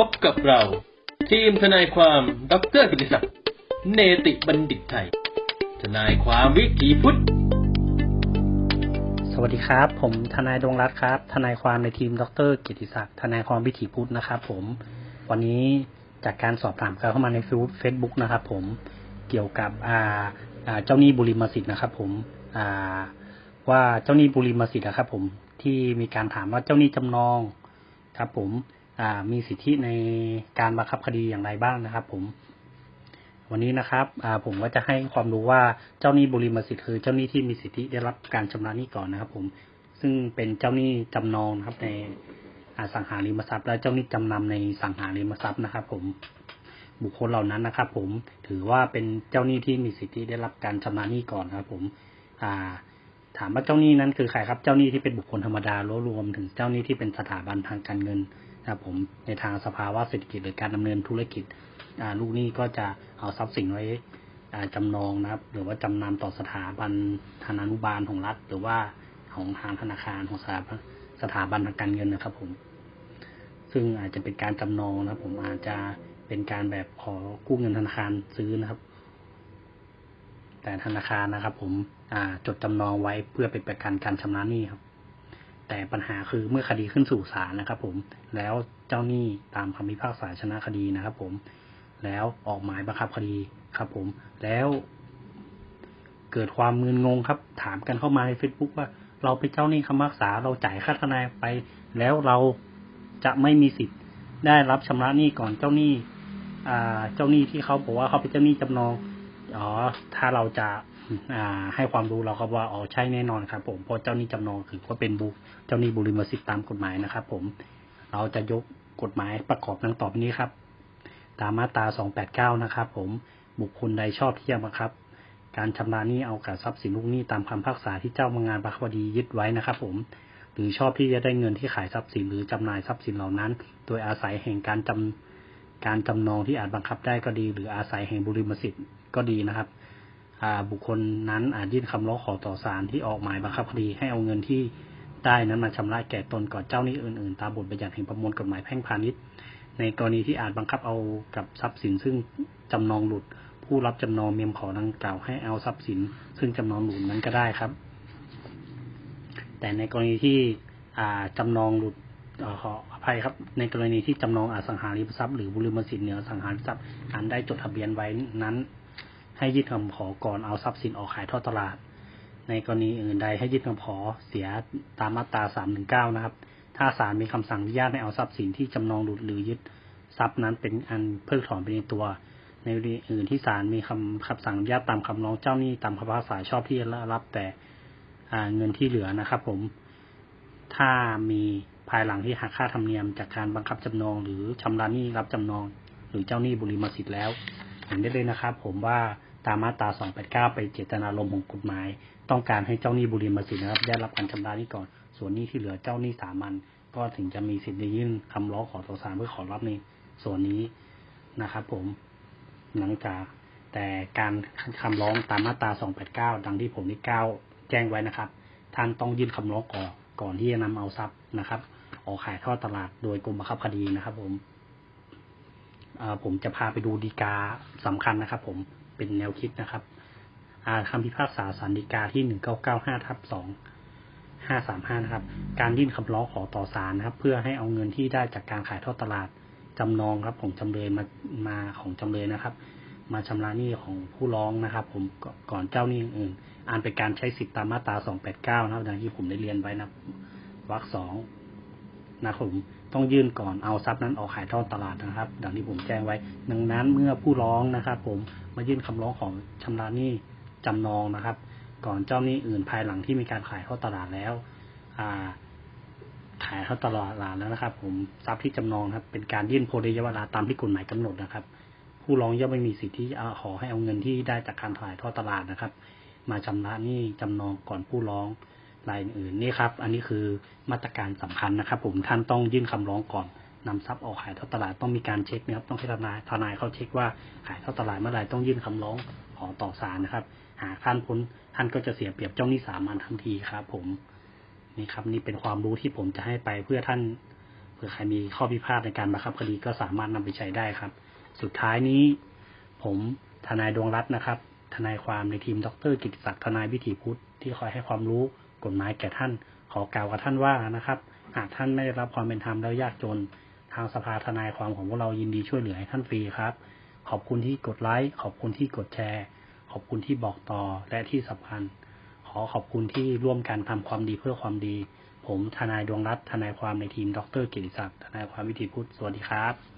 พบกับเรา ทีมทนายความดรกิติศักดิ์เนติบัณฑิตไทย ทนายความวิถีพุทธ สวัสดีครับ ผมทนายดวงรัตน์ครับ ทนายความในทีมดรกิติศักดิ์ทนายความวิถีพุทธนะครับ ผม วันนี้จากการสอบถามเข้ามาในเฟซบุ๊กนะครับ ผมเกี่ยวกับอ่าเจ้าหนี้บุริมสิทธิ์นะครับ ผมอ่าว่าเจ้าหนี้บุริมสิทธิ์นะครับ ผมที่มีการถามว่าเจ้าหนี้จำนองครับ ผม มีสิทธิในการบังคับคดีอย่างไรบ้างนะครับ ผม วันนี้นะครับผมก็จะให้ความรู้ว่าเจ้าหนี้บุริมสิทธิ์คือเจ้าหนี้ที่มีสิทธิได้รับการชำระหนี้ก่อนนะครับ ผม ซึ่งเป็นเจ้าหนี้จำนองนะครับ ในสังหาริมทรัพย์และเจ้าหนี้จำนำในสังหาริมทรัพย์นะครับ ผมบุคคลเหล่านั้นนะครับ ผมถือว่าเป็นเจ้าหนี้ที่มีสิทธิได้รับการชำระหนี้ก่อนครับ ผม อ่า ถามว่าเจ้าหนี้นั้นคือใครครับเจ้าหนี้ที่เป็นบุคคลธรรมดารวมถึงเจ้าหนี้ที่เป็นสถาบันทางการเงิน นะครับผมในทางสภาวะเศรษฐกิจหรือการดำเนินธุรกิจลูกหนี้ก็จะเอาทรัพย์สินไว้อ่าจำนองนะครับ หรือว่าจำนำต่อสถาบันธนานุบาลของรัฐ หรือว่าของทางธนาคารของสถาบันสถาบันทางการเงินนะครับผม ซึ่งอาจจะเป็นการจำนองนะครับผมอาจจะเป็นการแบบขอกู้เงินธนาคารซื้อนะครับ แต่ธนาคารนะครับ ผมจดจำนองไว้เพื่อเป็นประกันการชำระหนี้ครับ แต่ปัญหาคือเมื่อคดีขึ้นสู่ศาลนะครับ ผม แล้วเจ้าหนี้ตามคำพิพากษาชนะคดีนะครับ ผม แล้วออกหมายบังคับคดีครับ ผม แล้วเกิดความมึนงงครับ ถามกันเข้ามาใน Facebook ว่า เราไปนเจ้าหนี้คำพิพากษาเราจ่ายค่าทนายไป แล้วเราจะไม่มีสิทธิ์ได้รับชำระหนี้ก่อนเจ้าหนี้ อ่า เจ้าหนี้ที่เขาบอกว่าเขาเป็นเจ้าหนี้จำนอง อ๋อ ถ้าเราจะ ให้ความรู้เราก็ว่าอ๋อใช่แน่นอนครับ ผมเพราะเจ้าหนี้จำนองคือก็เป็นบุเจ้าหนี้บุริมสิทธิ์ตามกฎหมายนะครับ ผม เราจะยกกฎหมายประกอบดังต่อไปนี้ครับ ตามมาตรา289 นะครับ ผมบุคคลใดชอบที่จะบังคับ การชำระหนี้เอากับทรัพย์สินลูกหนี้ตามคำพิพากษาที่เจ้าพนักงานบังคับดียึดไว้นะครับ ผม หรือชอบที่จะได้เงินที่ขายทรัพย์สินหรือจำหน่ายทรัพย์สินเหล่านั้น โดยอาศัยแห่งการจำการจำนองที่อาจบังคับได้ก็ดี หรืออาศัยแห่งบุริมสิทธิ์ก็ดีนะครับ บุคคลนั้นอาจยื่นคำร้องขอต่อศาลที่ออกหมายบังคับคดีให้เอาเงินที่ได้นั้นมาชำระแก่ตนก่อนเจ้าหนี้อื่นๆ ตามบทบัญญัติแห่งประมวลกฎหมายแพ่งพาณิชย์ ในกรณีที่อาจบังคับเอากับทรัพย์สินซึ่งจำนองหลุด ผู้รับจำนองเมียมขอดังกล่าวให้เอาทรัพย์สิน ซึ่งจำนองหลุดนั้นก็ได้ครับ แต่ในกรณีที่จำนองหลุดอขออภัยครับ ในกรณีที่จำนองอสังหาริมทรัพย์หรือบุริมสิทธิ์เหนืออสังหาริมทรัพย์อันได้จดทะเบียนไว้นั้น ให้ยื่นคำขอก่อนเอาทรัพย์สินออกขายทอดตลาด ในกรณีอื่นใดให้ยื่นคำขอเสียตามมาตรา319นะครับ ถ้าศาลมีคำสั่งอนุญาตให้เอาทรัพย์สินที่จำนองหลุดหรือยึดทรัพย์นั้นเป็นอันเพิกถอนไปในตัว ในกรณีอื่นที่ศาลมีคำคำสั่งอนุญาตตามคำร้องเจ้าหนี้ตามคำพิพากษาชอบที่จะรับแต่เงินที่เหลือนะครับ ผม ถ้ามีภายหลังที่หักค่าธรรมเนียมจากการบังคับจำนอง หรือชำระหนี้รับจำนอง หรือเจ้าหนี้บุริมสิทธิ์แล้ว นได้เลยนะครับ ผมว่าตามมาตรา 289 ไปเจตนารมณ์ของกฎหมาย ต้องการให้เจ้าหนี้บุริมสิทธิ์นะครับ ได้รับการชำระนี้ก่อน ส่วนหนี้ที่เหลือเจ้าหนี้สามัญก็ถึงจะมีสิทธิ์ได้ยื่นคำร้องขอต่อศาลเพื่อขอรับในส่วนนี้นะครับผมหลังจากแต่การคำร้องตามมาตรา 289 ดังที่ผมได้กล่าวแจ้งไว้นะครับ ท่านต้องยื่นคำร้องก่อนก่อนที่จะนำเอาทรัพย์นะครับ ออกขายทอดตลาดโดยกรมบังคับคดีนะครับผม ผมจะพาไปดูดีกาสำคัญนะครับ ผมเป็นแนวคิดนะครับอ่าคำพิพากษาสารดีกาที่หนึ่งเก้าเก้าห้าทับสองห้าสามห้านะครับ การยื่นคำร้องขอต่อศาลนะครับ เพื่อให้เอาเงินที่ได้จากการขายทอดตลาดจำนองครับ ของจำเลยมามาของจำเลยนะครับ มาชำระหนี้ของผู้ร้องนะครับ ผมก่อนเจ้าหนี้อื่นอ่านเป็นการใช้สิทธิตามมาตราสองแปดเก้านะครับดังที่ผมได้เรียนไว้นะวรรคสองนะครับผม ต้องยื่นก่อนเอาทรัพย์นั้นออกขายทอดตลาดนะครับ ดังที่ผมแจ้งไว้ ดังนั้นเมื่อผู้ร้องนะครับ ผมมายื่นคำร้องของชำระหนี้จำนองนะครับ ก่อนเจ้าหนี้อื่นภายหลังที่มีการขายทอดตลาดแล้วอ่าขายทอดตลาดแล้วนะครับ ผมทรัพย์ที่จำนองครับ เป็นการยื่นโพธิยเวลาตามที่กฎหมายกำหนดนะครับ ผู้ร้องย่อมไม่มีสิทธิ์ที่จะขอให้เอาเงินที่ได้จากการขายทอดตลาดนะครับ มาชำระหนี้จำนองก่อนผู้ร้อง รายอื่นนี่ครับ อันนี้คือมาตรการสำคัญนะครับ ผมท่านต้องยื่นคำร้องก่อนนำทรัพย์ออกขายทอดตลาดต้องมีการเช็คนะครับ ต้องให้ทนายทนายเขาเช็คว่าขายทอดตลาดเมื่อไหร่ต้องยื่นคำร้องขอต่อศาลนะครับ หากท่านพ้นท่านก็จะเสียเปรียบเจ้าหนี้สามัญทันทีครับ ผมนี่ครับ นี่เป็นความรู้ที่ผมจะให้ไปเพื่อท่านเผื่อใครมีข้อพิพาทในการบังคับคดีก็สามารถนำไปใช้ได้ครับ สุดท้ายนี้ ผมทนายดวงรัตน์นะครับ ทนายความในทีมดร กิติศักดิ์ทนายวิถีพุทธที่คอยให้ความรู้ กฎหมายแก่ท่าน ขอกล่าวกับท่านว่านะครับ หากท่านไม่ได้รับความเป็นธรรมแล้วยากจน ทางสภาทนายความของพวกเรายินดีช่วยเหลือให้ท่านฟรีครับ ขอบคุณที่กดไลค์ขอบคุณที่กดแชร์ ขอบคุณที่บอกต่อและที่สำคัญขอขอบคุณที่ร่วมกันทำความดีเพื่อความดี ผมทนายดวงรัตน์ทนายความในทีมดรกิติศักดิ์ทนายความวิถีพุทธสวัสดีครับ